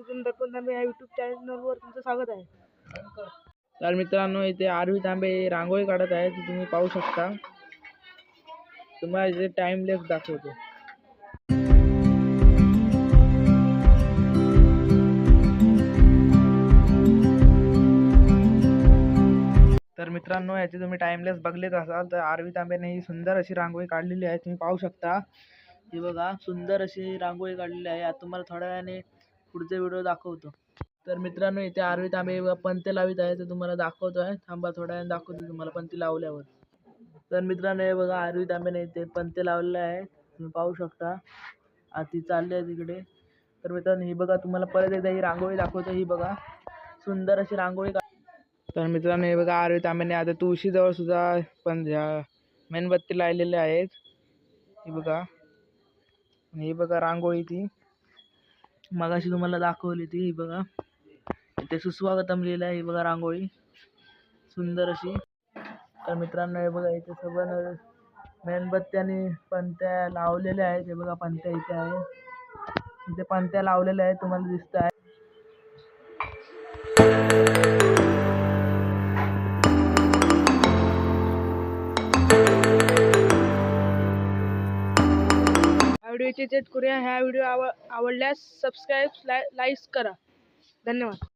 तिथून दर्पण तांबे या यूट्यूब चॅनलवर तुमचं स्वागत आहे. तर मित्रांनो इथे आरवी तांबे रांगोळी काढत आहे ती तुम्ही पाहू शकता. तुम्हाला इथे टाइमलेस दाखवतो. तर मित्रांनो याचे तुम्ही टाइमलेस बघलेच असाल तर आरवी तांबेने ही सुंदर अशी रांगोळी काढलेली आहे तुम्ही पाहू शकता. ही बघा सुंदर अशी रांगोळी काढलेली आहे. आता तुम्हाला थोड्या वेळाने पुढचे व्हिडिओ दाखवतो. तर मित्रांनो इथे आरवी तांबे बघा लावित आहे तर तुम्हाला दाखवतो आहे. थांबा थोड्या वेळ दाखवतो तुम्हाला पंती लावल्यावर. तर मित्रांनो हे बघा आरवी तांबेने इथे पंते लावलेले आहे. तुम्ही पाहू शकता. आता ती चालली आहे तिकडे. तर मित्रांनो ही बघा तुम्हाला परत एकदा ही रांगोळी दाखवतो. ही बघा सुंदर अशी रांगोळी तर मित्रांनो हे बघा आरवी तांब्याने आता तुळशीजवळ सुद्धा पण ह्या मेणबत्ती लावलेले आहेत. ही बघा. हे ही बघा रांगोळी ती. मगाशी तुम्हाला दाखवली ती बघा. इथे सुस्वागतम लिहिलं आहे ही बघा रांगोळी. सुंदर अशी. तर मित्रांनो हे बघा इथे सगळं मेणबत्त्या आणि लावलेल्या आहेत. हे बघा पणत्या इथे आहे. इथे पणत्या लावलेल्या आहेत तुम्हाला दिसत आहे. व्हिडिओची जेट करूया. ह्या व्हिडिओ आव आवडल्यास सबस्क्राईब लाईक्स करा. धन्यवाद.